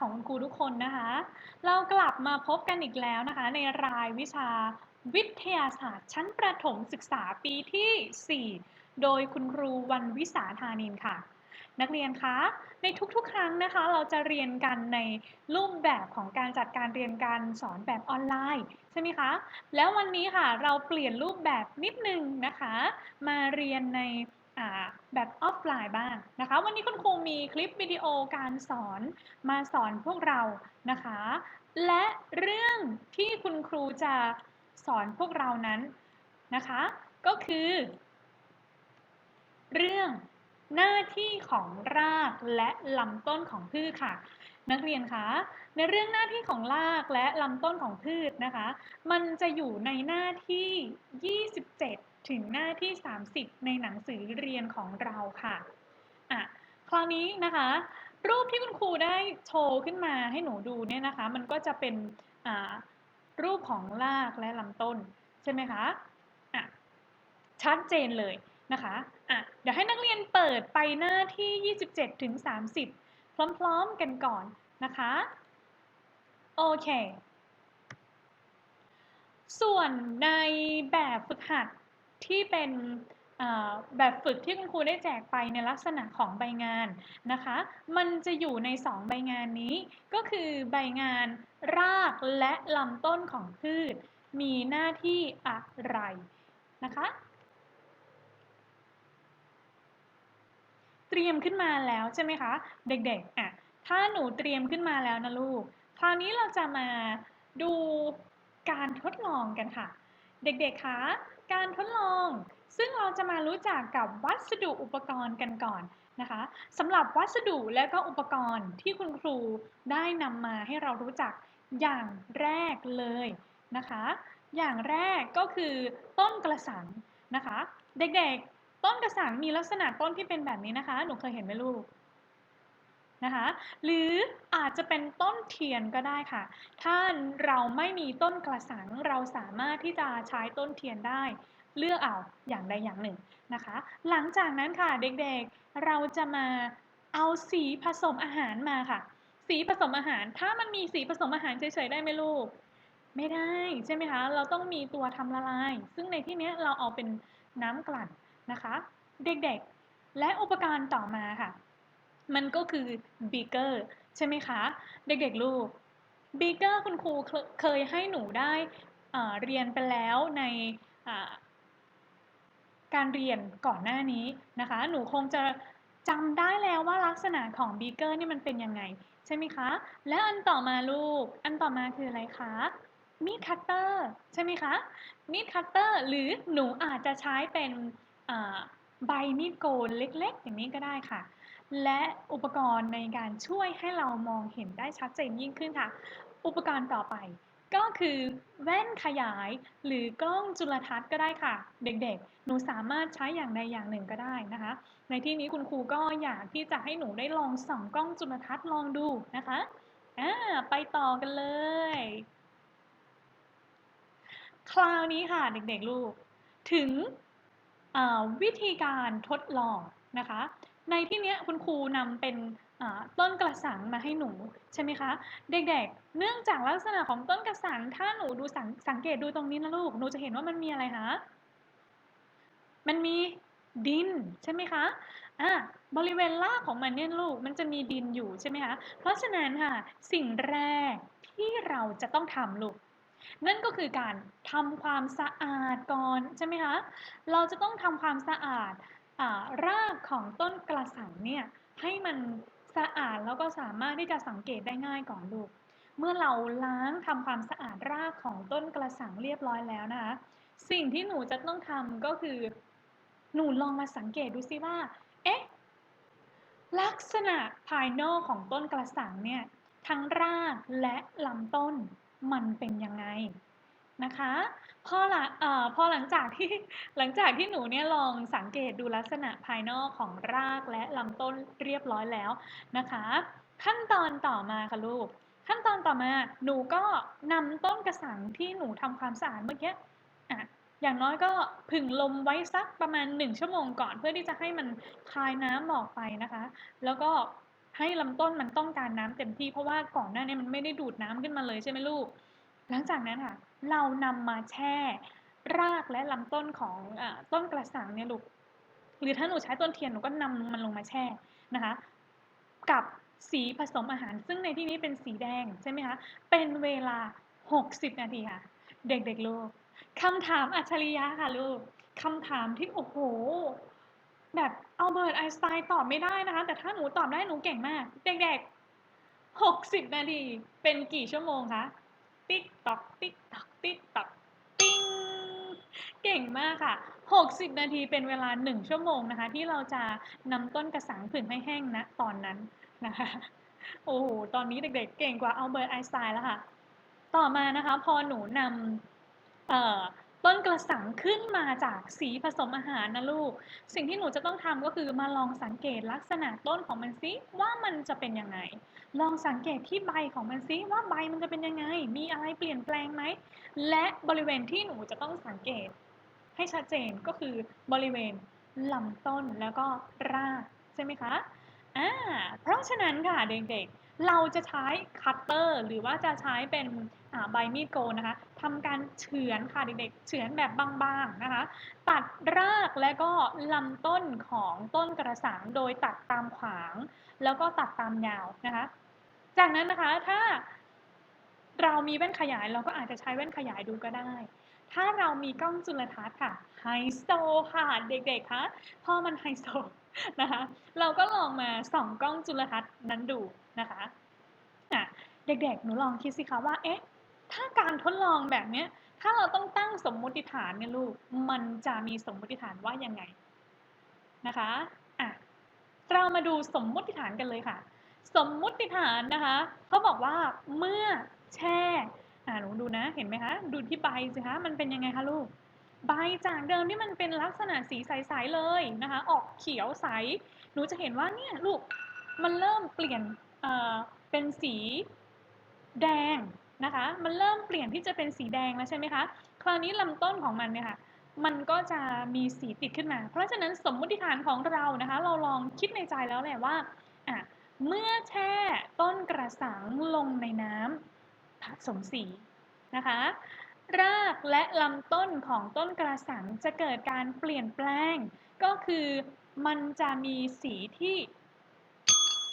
ของคุณครูทุกคนนะคะ เรากลับมาพบกันอีกแล้วนะคะ ในรายวิชาวิทยาศาสตร์ชั้นประถมศึกษาปีที่ 4 โดยคุณครูวันวิสาธานินค่ะ นักเรียนคะในทุกๆ ครั้งนะคะ เราจะเรียนกันในรูปแบบของการจัดการเรียนการสอนแบบออนไลน์ใช่ไหมคะ แล้ววันนี้ค่ะเราเปลี่ยนรูปแบบนิดนึงนะคะ มาเรียนใน แบบออฟไลน์บ้างนะคะ วันนี้คุณครูมีคลิปวิดีโอการสอนมาสอนพวกเรานะคะ และเรื่องที่คุณครูจะสอนพวกเรานั้นนะคะ ก็คือ เรื่องหน้าที่ของรากและลำต้นของพืชค่ะ นักเรียนคะในเรื่องหน้าที่ของรากและลำต้นของพืชนะคะ มันจะอยู่ในหน้าที่ 27 ถึงหน้าที่ 30 ในหนังสือเรียนของเราค่ะอะคราวนี้นะคะ รูปที่คุณครูได้โชว์ขึ้นมาให้หนูดูเนี่ยนะคะ มันก็จะเป็นอ่ารูปของรากและลำต้น ใช่ไหมคะอะชัดเจนเลยนะคะอะเดี๋ยวให้นักเรียนเปิดไปหน้าที่ 27 ถึง 30 พร้อมๆกันก่อนนะคะโอเค ส่วนในแบบฝึกหัด ที่เป็นแบบฝึกที่คุณครูได้แจกไปในลักษณะของใบงานนะคะ มันจะอยู่ใน 2 ใบงานนี้ ก็คือใบงานรากและลำต้นของพืช มีหน้าที่อะไรนะคะเตรียมขึ้นมาแล้วใช่ไหมคะ เด็กๆอะถ้าหนูเตรียมขึ้นมาแล้วนะลูก คราวนี้เราจะมาดูการทดลองกันค่ะ เด็กๆคะ การทดลอง ซึ่งเราจะมารู้จักกับวัสดุอุปกรณ์กันก่อนนะคะสำหรับวัสดุและก็อุปกรณ์ที่คุณครูได้นำมาให้เรารู้จักอย่างแรกเลยนะคะ อย่างแรกก็คือต้นกระสังนะคะ เด็กๆ ต้นกระสังมีลักษณะต้นที่เป็นแบบนี้นะคะ หนูเคยเห็นไหมลูก นะคะหรืออาจจะเป็นต้นเทียนก็ได้ค่ะ ถ้าเราไม่มีต้นกระสังเราสามารถที่จะใช้ต้นเทียนได้ เลือกเอาอย่างใดอย่างหนึ่งนะคะ หลังจากนั้นค่ะเด็กๆเราจะมาเอาสีผสมอาหารมาค่ะ สีผสมอาหารถ้ามันมีสีผสมอาหารเฉยๆได้ไหมลูก ไม่ได้ใช่ไหมคะ เราต้องมีตัวทำละลาย ซึ่งในที่นี้เราเอาเป็นน้ำกลั่นนะคะ เด็กๆ และอุปกรณ์ต่อมาค่ะ มันก็คือบีเกอร์ใช่ไหมคะ เด็กๆลูกบีเกอร์คุณครูเคยให้หนูได้เรียนไปแล้วในการเรียนก่อนหน้านี้นะคะ หนูคงจะจำได้แล้วว่าลักษณะของบีเกอร์นี่มันเป็นยังไง ใช่ไหมคะ และอันต่อมาลูก อันต่อมาคืออะไรคะ มีดคัตเตอร์ใช่ไหมคะ มีดคัตเตอร์หรือหนูอาจจะใช้เป็นใบมีดโกนเล็กๆ อย่างนี้ก็ได้ค่ะ และอุปกรณ์ในการช่วยให้เรามองเห็นได้ชัดเจนยิ่งขึ้นค่ะ อุปกรณ์ต่อไป ก็คือแว่นขยาย หรือกล้องจุลทรรศน์ก็ได้ค่ะ เด็กๆ หนูสามารถใช้อย่างใดอย่างหนึ่งก็ได้นะคะ ในที่นี้คุณครูก็อยากที่จะให้หนูได้ลองส่องกล้องจุลทรรศน์ลองดูนะคะอ่าไปต่อกันเลย คราวนี้ค่ะเด็กๆลูก ถึงวิธีการทดลองนะคะ ในที่นี้คุณครูนำเป็นต้นกระสังมาให้หนูใช่ไหมคะ เด็กๆ เนื่องจากลักษณะของต้นกระสังถ้าหนูดูสังสังเกตดูตรงนี้นะลูกหนูจะเห็นว่ามันมีอะไรคะมันมีดินใช่ไหมคะอะบริเวณรากของมันเนี่ยลูกมันจะมีดินอยู่ใช่ไหมคะ เพราะฉะนั้นค่ะสิ่งแรกที่เราจะต้องทำลูกนั่นก็คือการทำความสะอาดก่อนใช่ไหมคะ เราจะต้องทำความสะอาด รากของต้นกระสังเนี่ยให้มันสะอาดแล้วก็สามารถที่จะสังเกตได้ง่ายก่อนลูก เมื่อเราล้างทำความสะอาดรากของต้นกระสังเรียบร้อยแล้วนะคะ สิ่งที่หนูจะต้องทำก็คือ หนูลองมาสังเกตดูซิว่า เอ๊ะ ลักษณะภายนอกของต้นกระสังเนี่ยทั้งรากและลำต้นมันเป็นยังไง นะคะพอหลังเอ่อพอหลังจากที่หลังจากที่หนูเนี่ยลองสังเกตดูลักษณะภายนอกของรากและลำต้นเรียบร้อยแล้วนะคะ ขั้นตอนต่อมาค่ะลูก ขั้นตอนต่อมาหนูก็นำต้นกระสังที่หนูทำความสะอาดเมื่อกี้อะอย่างน้อยก็ผึ่งลมไว้สักประมาณ 1 ชั่วโมงก่อนเพื่อที่จะให้มันคายน้ำออกไปนะคะ แล้วก็ให้ลำต้นมันต้องการน้ำเต็มที่เพราะว่าก่อนหน้านี้มันไม่ได้ดูดน้ำขึ้นมาเลยใช่ไหมลูก หลังจากนั้นค่ะ เรานำมาแช่ รากและลำต้นของอต้นกระสังเนี่ยลูกหรือถ้าหนูใช้ต้นเทียนหนูก็นำมันลงมาแช่นะคะ กับสีผสมอาหาร ซึ่งในที่นี้เป็นสีแดงใช่ไหมคะเป็นเวลา 60 นาทีค่ะ เด็กๆลูกคำถามอัจฉริยะค่ะลูกคำถามที่โอ้โหแบบเอัลเบิร์ตไอสไตน์ตอบไม่ได้นะคะ แต่ถ้าหนูตอบได้หนูเก่งมาก เด็กๆ 60 นาที เป็นกี่ชั่วโมงคะ ติ๊กตอกติ๊กตอกติ๊กตอกติ๊งเก่งมากค่ะ 60 นาทีเป็นเวลา 1 ชั่วโมงนะคะ ที่เราจะนำต้นกระสังผึ่งให้แห้งนะตอนนั้นนะคะโอ้โหตอนนี้เด็กๆ เก่งกว่าอัลเบิร์ตไอน์สไตน์แล้วค่ะ ต่อมานะคะ พอหนูนำเอ่อ ต้นกระสังขึ้นมาจากสีผสมอาหารนะลูก สิ่งที่หนูจะต้องทำก็คือมาลองสังเกตลักษณะต้นของมันซิว่ามันจะเป็นยังไง ลองสังเกตที่ใบของมันซิว่าใบมันจะเป็นยังไง มีอะไรเปลี่ยนแปลงไหม และบริเวณที่หนูจะต้องสังเกต ให้ชัดเจนก็คือบริเวณลำต้นแล้วก็รากใช่ไหมคะอ่าเพราะฉะนั้นค่ะเด็กๆเราจะใช้คัตเตอร์หรือว่าจะใช้เป็นใบมีดโกนนะคะ ทำการเฉือนค่ะเด็กๆ เฉือนแบบบางๆนะคะ ตัดรากและก็ลำต้นของต้นกระสังโดยตัดตามขวาง แล้วก็ตัดตามยาวนะคะ จากนั้นนะคะถ้าเรามีแว่นขยายเราก็อาจจะใช้แว่นขยายดูก็ได้ ถ้าเรามีกล้องจุลทรรศน์ค่ะไฮโซค่ะเด็กๆคะพ่อมันไฮโซนะคะเราก็ลองมาส่องกล้องจุลทรรศน์นั้นดูนะคะะเด็กๆ หนูลองคิดสิคะว่าเอ๊ะ ถ้าการทดลองแบบเนี้ย ถ้าเราต้องตั้งสมมุติฐานเนี่ยลูก มันจะมีสมมุติฐานว่ายังไงนะคะอะเรามาดูสมมุติฐานกันเลยค่ะ สมมุติฐานนะคะเขาบอกว่าเมื่อแช่อ่าหนูดูนะ เห็นไหมคะ ดูที่ใบสิคะมันเป็นยังไงคะลูก ใบจากเดิมที่มันเป็นลักษณะสีใสๆเลยนะคะ ออกเขียวใส หนูจะเห็นว่าเนี่ยลูก มันเริ่มเปลี่ยนเอ่อเป็นสีแดง นะคะ มันเริ่มเปลี่ยนที่จะเป็นสีแดงแล้วใช่ไหมคะ คราวนี้ลำต้นของมันเนี่ยค่ะ มันก็จะมีสีติดขึ้นมา เพราะฉะนั้นสมมุติฐานของเรานะคะ เราลองคิดในใจแล้วแหละว่าอะเมื่อแช่ต้นกระสังลงในน้ำผสมสีนะคะ รากและลำต้นของต้นกระสังจะเกิดการเปลี่ยนแปลง ก็คือมันจะมีสีที่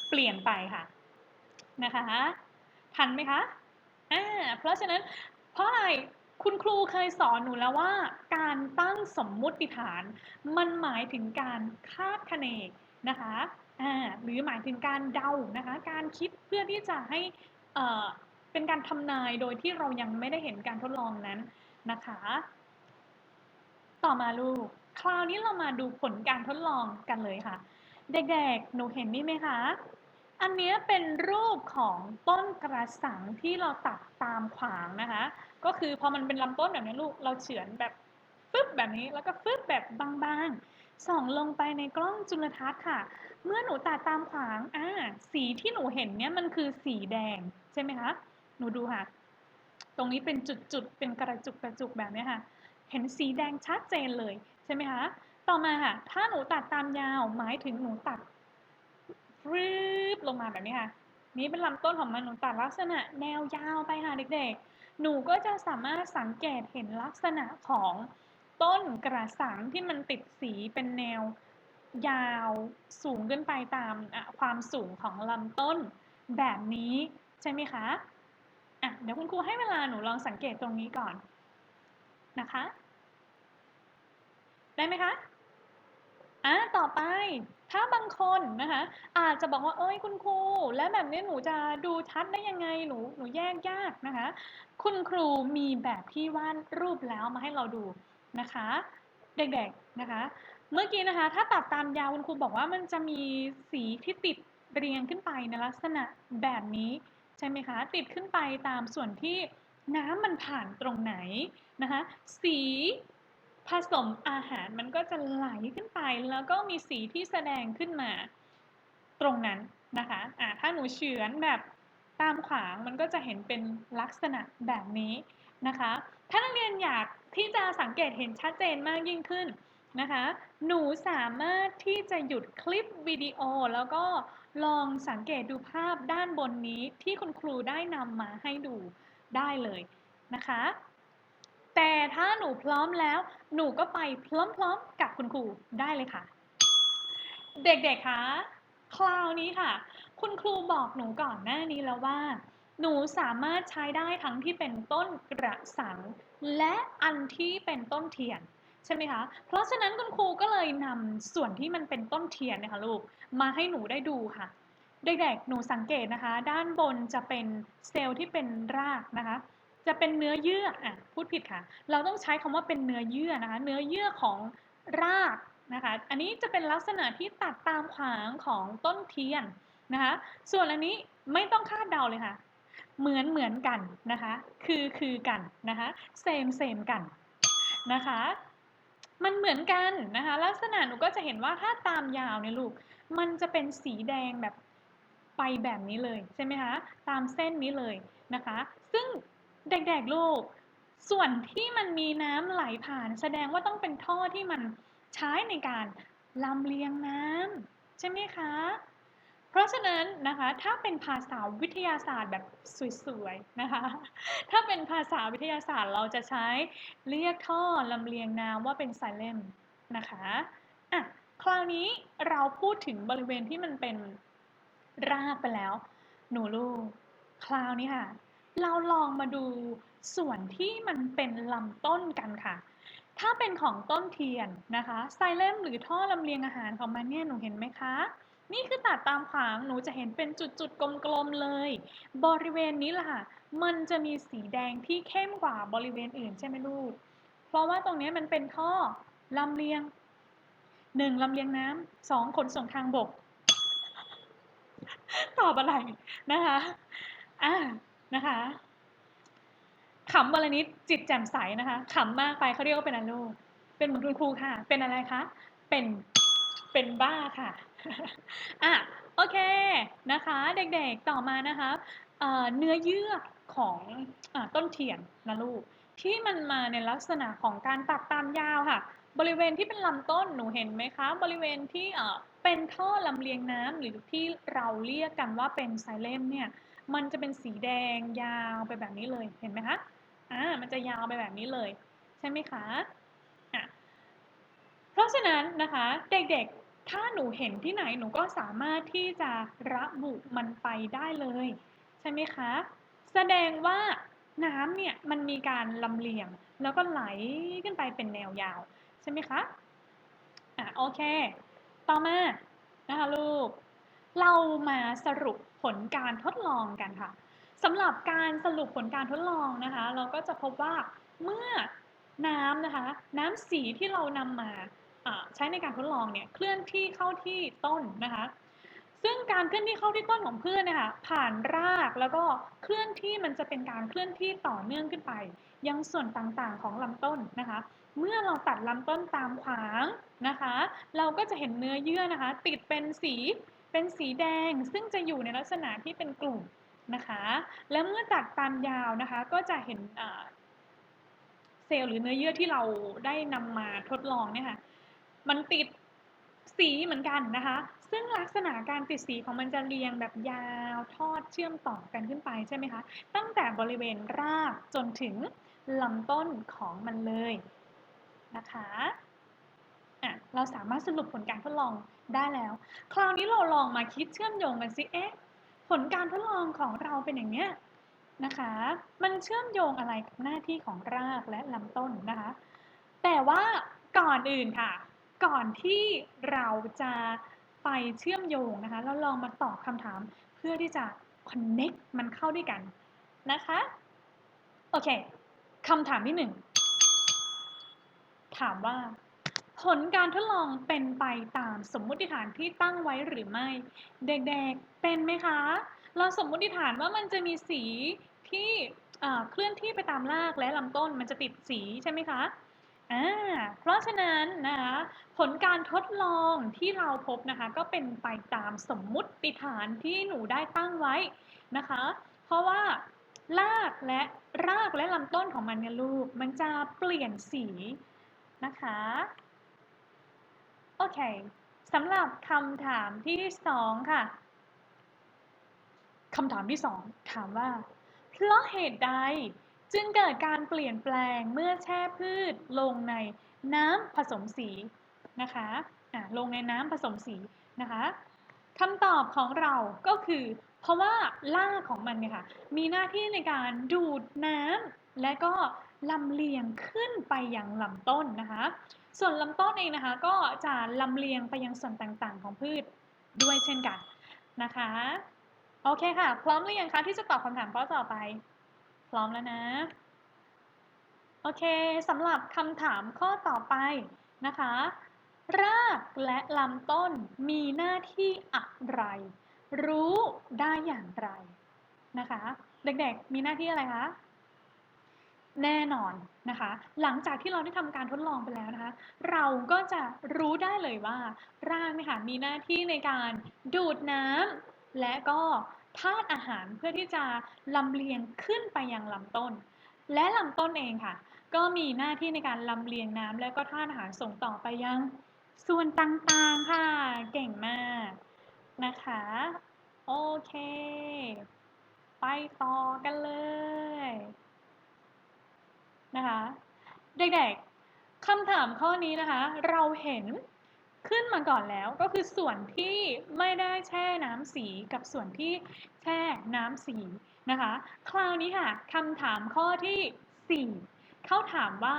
เปลี่ยนไปค่ะนะคะ ทันไหมคะ อ่าเพราะฉะนั้นเพราะอะไรคุณครูเคยสอนหนูแล้วว่า การตั้งสมมุติฐาน มันหมายถึงการคาดคะเนนะคะอ่าหรือหมายถึงการเดานะคะ การคิดเพื่อที่จะให้เอ่อเป็นการทำนายโดยที่เรายังไม่ได้เห็นการทดลองนั้นนะคะ ต่อมาลูก คราวนี้เรามาดูผลการทดลองกันเลยค่ะ เด็กๆ หนูเห็นนี่ไหมคะ อันนี้เป็นรูปของต้นกระสังที่เราตัดตามขวางนะคะ ก็คือพอมันเป็นลำต้นแบบนี้ลูกเราเฉือนแบบฟึบแบบนี้แล้วก็ฟึบแบบบางๆ ส่องลงไปในกล้องจุลทรรศน์ค่ะ เมื่อหนูตัดตามขวางอ่าสีที่หนูเห็นเนี่ยมันคือสีแดงใช่ไหมคะ หนูดูค่ะ ตรงนี้เป็นจุดๆ เป็นกระจุกกระจุกแบบนี้ค่ะ เห็นสีแดงชัดเจนเลยใช่ไหมคะ ต่อมาค่ะ ถ้าหนูตัดตามยาวหมายถึงหนูตัด ฟืบลงมาแบบนี้ค่ะ นี้เป็นลำต้นของมันหนูตัดลักษณะแนวยาวไปค่ะเด็กๆ หนูก็จะสามารถสังเกตเห็นลักษณะของต้นกระสังที่มันติดสีเป็นแนวยาวสูงขึ้นไปตามความสูงของลำต้นแบบนี้ใช่ไหมคะอะเดี๋ยวคุณครูให้เวลาหนูลองสังเกตตรงนี้ก่อนนะคะ ได้ไหมคะอะต่อไป ถ้าบางคนนะคะอาจจะบอกว่าเอ้ยคุณครู แล้วแบบนี้หนูจะดูชัดได้ยังไงหนูหนูแยกยากนะคะ คุณครูมีแบบที่วาดรูปแล้วมาให้เราดูนะคะ เด็กๆนะคะ เมื่อกี้นะคะ ถ้าตัดตามยาวคุณครูบอกว่ามันจะมีสีที่ติดเรียงขึ้นไปในลักษณะแบบนี้ใช่ไหมคะ ติดขึ้นไปตามส่วนที่น้ำมันผ่านตรงไหนนะคะ สี ผสมอาหารมันก็จะไหลขึ้นไป แล้วก็มีสีที่แสดงขึ้นมาตรงนั้นนะคะอ่าถ้าหนูเฉือนแบบตามขวางมันก็จะเห็นเป็นลักษณะแบบนี้นะคะ ถ้านักเรียนอยากที่จะสังเกตเห็นชัดเจนมากยิ่งขึ้นนะคะ หนูสามารถที่จะหยุดคลิปวิดีโอ แล้วก็ลองสังเกตดูภาพด้านบนนี้ที่คุณครูได้นำมาให้ดูได้เลยนะคะ แต่ถ้าหนูพร้อมแล้ว หนูก็ไปพร้อมๆกับคุณครูได้เลยค่ะ เด็กๆคะคราวนี้ค่ะ คุณครูบอกหนูก่อนหน้านี้แล้วว่า หนูสามารถใช้ได้ทั้งที่เป็นต้นกระสัง และอันที่เป็นต้นเทียนใช่ไหมคะ เพราะฉะนั้นคุณครูก็เลยนำส่วนที่มันเป็นต้นเทียนนะคะลูกมาให้หนูได้ดูค่ะ เด็กๆ หนูสังเกตนะคะ ด้านบนจะเป็นเซลล์ที่เป็นรากนะคะ จะเป็นเนื้อเยื่ออะพูดผิดค่ะ เราต้องใช้คำว่าเป็นเนื้อเยื่อนะคะ เนื้อเยื่อของรากนะคะ อันนี้จะเป็นลักษณะที่ตัดตามขวางของต้นเทียนนะคะ ส่วนอันนี้ไม่ต้องคาดเดาเลยค่ะ เหมือนเหมือนกันนะคะ คือคือกันนะคะเซมเซมกันนะคะ มันเหมือนกันนะคะ ลักษณะหนูก็จะเห็นว่าถ้าตามยาวเนี่ยลูก มันจะเป็นสีแดงแบบไปแบบนี้เลยใช่ไหมคะ ตามเส้นนี้เลยนะคะ ซึ่ง เด็กๆลูก ส่วนที่มันมีน้ำไหลผ่าน แสดงว่าต้องเป็นท่อที่มันใช้ในการลำเลียงน้ำใช่ไหมคะ เพราะฉะนั้นนะคะถ้าเป็นภาษาวิทยาศาสตร์แบบสวยๆนะคะ ถ้าเป็นภาษาวิทยาศาสตร์เราจะใช้เรียกท่อลำเลียงน้ำว่าเป็นไซเลมนะคะอะคราวนี้เราพูดถึงบริเวณที่มันเป็นรากไปแล้ว หนูลูก คราวนี้ค่ะ เราลองมาดูส่วนที่มันเป็นลำต้นกันค่ะ ถ้าเป็นของต้นเทียนนะคะไซเลมหรือท่อลำเลียงอาหารของมันเนี่ยหนูเห็นไหมคะ นี่คือตัดตามขวางหนูจะเห็นเป็นจุดๆกลมๆเลย บริเวณนี้ล่ะค่ะ มันจะมีสีแดงที่เข้มกว่าบริเวณอื่นใช่ไหมลูก เพราะว่าตรงนี้มันเป็นท่อลำเลียงหนึ่งลำเลียงน้ำสองขนส่งทางบก ตอบอะไรนะคะอ่า นะคะขำวันละนิดจิตแจ่มใสนะคะขำมากไปเขาเรียกว่าเป็นอะไรลูกเป็นเหมือนคุณครูค่ะ เป็นอะไรคะ เป็น เป็นบ้าค่ะ อะ โอเค นะคะ เด็กๆ ต่อมานะคะเเนื้อเยื่อของอต้นเทียนนะลูก ที่มันมาในลักษณะของการตัดตามยาวค่ะ บริเวณที่เป็นลำต้น หนูเห็นไหมคะ บริเวณที่เอ่อเป็นท่อลำเลียงน้ำหรือที่เราเรียกกันว่าเป็นไซเลมเนี่ย มันจะเป็นสีแดงยาวไปแบบนี้เลยเห็นไหมคะอ่ามันจะยาวไปแบบนี้เลย ใช่ไหมคะอะเพราะฉะนั้นนะคะเด็กๆถ้าหนูเห็นที่ไหนหนูก็สามารถที่จะระบุมันไปได้เลย ใช่ไหมคะแสดงว่าน้ำเนี่ยมันมีการลำเลียง แล้วก็ไหลขึ้นไปเป็นแนวยาว ใช่ไหมคะอะโอเค ต่อมานะคะลูก เรามาสรุปผลการทดลองกันค่ะสำหรับการสรุปผลการทดลองนะคะ เราก็จะพบว่าเมื่อน้ำนะคะ น้ำสีที่เรานำมาใช้ในการทดลองเนี่ยเคลื่อนที่เข้าที่ต้นนะคะ ซึ่งการเคลื่อนที่เข้าที่ต้นของพืชเนี่ยค่ะผ่านรากแล้วก็เคลื่อนที่มันจะเป็นการเคลื่อนที่ต่อเนื่องขึ้นไป ยังส่วนต่างๆของลำต้นนะคะ เมื่อเราตัดลำต้นตามขวางนะคะ เราก็จะเห็นเนื้อเยื่อนะคะ ติดเป็นสี เป็นสีแดงซึ่งจะอยู่ในลักษณะที่เป็นกลุ่มนะคะ แล้วเมื่อตัดตามยาวนะคะ ก็จะเห็นเซลล์หรือเนื้อเยื่อที่เราได้นำมาทดลองเนี่ยค่ะมันติดสีเหมือนกันนะคะ ซึ่งลักษณะการติดสีของมันจะเรียงแบบยาวทอดเชื่อมต่อกันขึ้นไปใช่ไหมคะ ตั้งแต่บริเวณรากจนถึงลำต้นของมันเลยนะคะ อะเราสามารถสรุปผลการทดลองได้แล้ว คราวนี้เราลองมาคิดเชื่อมโยงกันสิเอ๊ะผลการทดลองของเราเป็นอย่างเนี้ยนะคะ มันเชื่อมโยงอะไรกับหน้าที่ของรากและลำต้นนะคะ แต่ว่าก่อนอื่นค่ะ ก่อนที่เราจะไปเชื่อมโยงนะคะ เราลองมาตอบคำถามเพื่อที่จะ connect มันเข้าด้วยกันนะคะ โอเคคำถามที่หนึ่งถามว่า ผลการทดลองเป็นไปตามสมมุติฐานที่ตั้งไว้หรือไม่ เด็กๆ เป็นไหมคะ เราสมมุติฐานว่ามันจะมีสีที่เคลื่อนที่ไปตามรากและลำต้นมันจะติดสีใช่ไหมคะอ่าเพราะฉะนั้นนะคะผลการทดลองที่เราพบนะคะ ก็เป็นไปตามสมมุติฐานที่หนูได้ตั้งไว้นะคะ เพราะว่ารากและรากและลำต้นของมันเนี่ยลูก มันจะเปลี่ยนสีนะคะ โอเคสำหรับคำถามที่สองค่ะคำถามที่สองถามว่า เพราะเหตุใดจึงเกิดการเปลี่ยนแปลงเมื่อแช่พืชลงในน้ำผสมสีนะคะะลงในน้ำผสมสีนะคะคำตอบของเราก็คือ เพราะว่ารากของมันเนี่ยค่ะมีหน้าที่ในการดูดน้ำและก็ลำเลียงขึ้นไปยังลำต้นนะคะ ส่วนลำต้นเองนะคะ ก็จะลำเลียงไปยังส่วนต่างๆ ของพืชด้วยเช่นกันนะคะ โอเคค่ะ พร้อมหรือยังคะที่จะตอบคำถามข้อต่อไป พร้อมแล้วนะ โอเคสำหรับคำถามข้อต่อไปนะคะ รากและลำต้นมีหน้าที่อะไร รู้ได้อย่างไรนะคะ เด็กๆมีหน้าที่อะไรคะ แน่นอนนะคะ หลังจากที่เราได้ทำการทดลองไปแล้วนะคะ เราก็จะรู้ได้เลยว่า ร่ากเนี่ยค่ะมีหน้าที่ในการดูดน้ำและก็ธาตุอาหารเพื่อที่จะลำเลียงขึ้นไปยังลำต้น และลำต้นเองค่ะ ก็มีหน้าที่ในการลำเลียงน้ำและก็ธาตุอาหารส่งต่อไปยังส่วนต่างๆค่ะ เก่งมากนะคะ โอเค ไปต่อกันเลย นะคะ เด็กๆคำถามข้อนี้นะคะ เราเห็นขึ้นมาก่อนแล้วก็คือส่วนที่ไม่ได้แช่น้ำสีกับส่วนที่แช่น้ำสีนะคะ คราวนี้ค่ะคำถามข้อที่ 4เขาถามว่า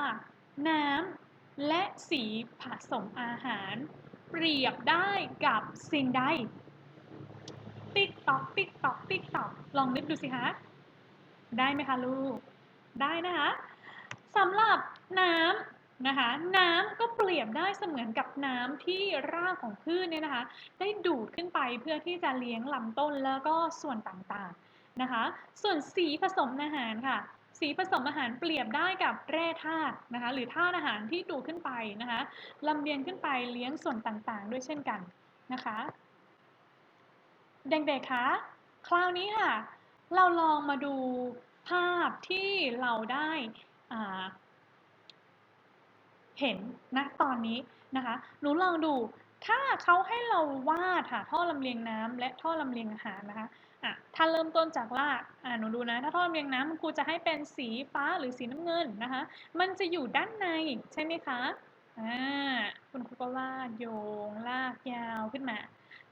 น้ำและสีผสมอาหาร เปรียบได้กับสิ่งใด ติ๊กตอกติ๊กตอกติ๊กตอกลองนึกดูสิคะได้ไหมคะลูก ได้นะคะ สำหรับน้ำนะคะน้ำก็เปรียบได้เสมือนกับน้ำที่รากของพืชเนี่ยนะคะ ได้ดูดขึ้นไปเพื่อที่จะเลี้ยงลำต้นแล้วก็ส่วนต่างๆนะคะ ส่วนสีผสมอาหารค่ะ สีผสมอาหารเปรียบได้กับแร่ธาตุนะคะ หรือธาตุอาหารที่ดูดขึ้นไปนะคะลำเลียงขึ้นไปเลี้ยงส่วนต่างๆ ด้วยเช่นกันนะคะ เด็กๆคะคราวนี้ค่ะ เราลองมาดูภาพที่เราได้ เห็นนะตอนนี้นะคะ หนูลองดู ถ้าเขาให้เราวาดค่ะท่อลำเลียงน้ำและท่อลำเลียงอาหารนะคะอะถ้าเริ่มต้นจากรากอ่าหนูดูนะ ถ้าท่อลำเลียงน้ำครูจะให้เป็นสีฟ้าหรือสีน้ำเงินนะคะ มันจะอยู่ด้านในใช่ไหมคะอ่าคุณครูก็วาดโยงลากยาวขึ้นมา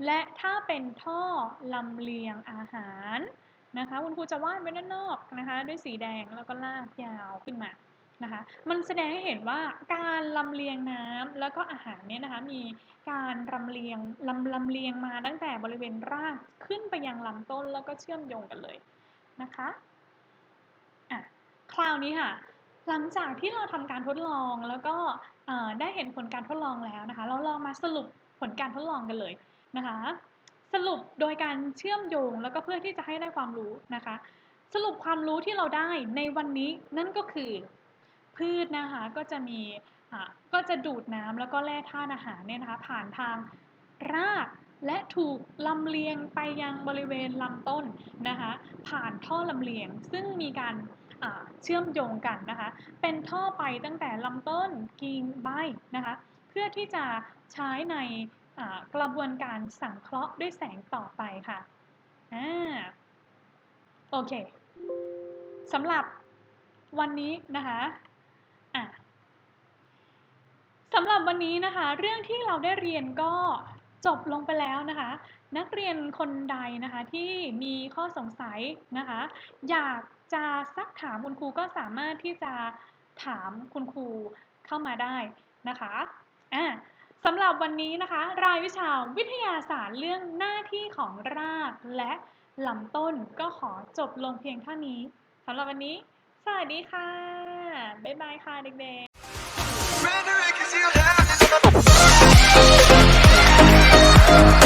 และถ้าเป็นท่อลำเลียงอาหาร นะคะคุณครูจะวาดไว้ด้านนอกนะคะด้วยสีแดงแล้วก็ลากยาวขึ้นมานะคะมันแสดงให้เห็นว่าการลำเลียงน้ำแล้วก็อาหารเนี่ยนะคะมีการลำเลียงลำลำเลียงมาตั้งแต่บริเวณรากขึ้นไปยังลำต้นแล้วก็เชื่อมโยงกันเลยนะคะอะคราวนี้ค่ะหลังจากที่เราทำการทดลองแล้วก็ได้เห็นผลการทดลองแล้วนะคะ เราลองมาสรุปผลการทดลองกันเลยนะคะ สรุปโดยการเชื่อมโยงแล้วก็เพื่อที่จะให้ได้ความรู้นะคะ สรุปความรู้ที่เราได้ในวันนี้นั่นก็คือ พืชนะคะก็จะมีก็จะดูดน้ำแล้วก็แร่ธาตุอาหารเนี่ยนะคะ ผ่านทางรากและถูกลำเลียงไปยังบริเวณลำต้นนะคะ ผ่านท่อลำเลียงซึ่งมีการเชื่อมโยงกันนะคะ เป็นท่อไปตั้งแต่ลำต้นกิ่งใบนะคะ เพื่อที่จะใช้ใน กระบวนการสังเคราะห์ด้วยแสงต่อไปค่ะอ่าโอเคสำหรับวันนี้นะคะอะสำหรับวันนี้นะคะ เรื่องที่เราได้เรียนก็จบลงไปแล้วนะคะ นักเรียนคนใดนะคะที่มีข้อสงสัยนะคะ อยากจะซักถามคุณครูก็สามารถที่จะถามคุณครูเข้ามาได้นะคะอะ สำหรับวันนี้นะคะ รายวิชาวิทยาศาสตร์เรื่องหน้าที่ของรากและลำต้นก็ขอจบลงเพียงเท่านี้สำหรับวันนี้ สวัสดีค่ะ บ๊ายบายค่ะเด็กๆ「